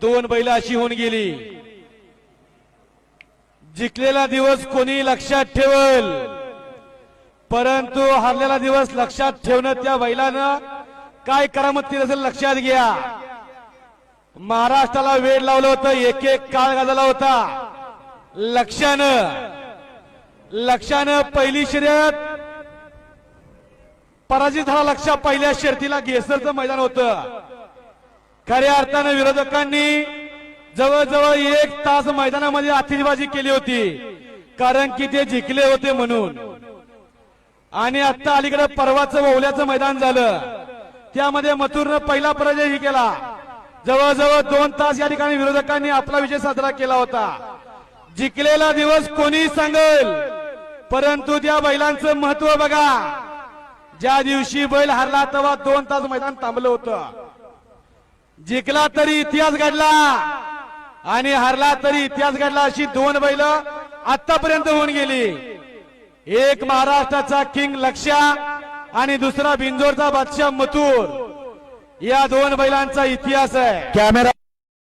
दोन बैल अशी होऊन गेली. जिंकलेला दिवस कोणी लक्षात ठेवल? परंतु हरलेला दिवस लक्षात ठेवणं त्या बैलानं काय करामत केलं असेल लक्षात घ्या. महाराष्ट्राला वेळ लावलं होतं एक एक काळ गाजला होता. लक्षानं लक्षानं पहिली शर्यत. पराजित झाला लक्षा पहिल्या शर्तीला घेसरचं मैदान होतं. खऱ्या अर्थानं विरोधकांनी जवळजवळ एक तास मैदानामध्ये आतिषबाजी केली होती. कारण की ते जिंकले होते म्हणून. आणि आता अलीकडे परवाचं ओवल्याचं मैदान झालं. त्यामध्ये मथुरनं पहिला पराजयही केला. जवळजवळ दोन तास या ठिकाणी विरोधकांनी आपला विजय साजरा केला होता. जिंकलेला दिवस कोणी सांगेल. परंतु त्या बैलांचं महत्त्व बघा. ज्या दिवशी बैल हरला तेव्हा दोन तास मैदान थांबलं होतं. जिंकला तरी इतिहास घडला. आणि हरला तरी इतिहास घडला अशी दोन बैल आतापर्यंत होऊन गेली. एक महाराष्ट्राचा किंग लक्ष्या आणि दुसरा बिंजोरचा बादशाह मतूर या दोन बैलांचा इतिहास आहे. कॅमेरा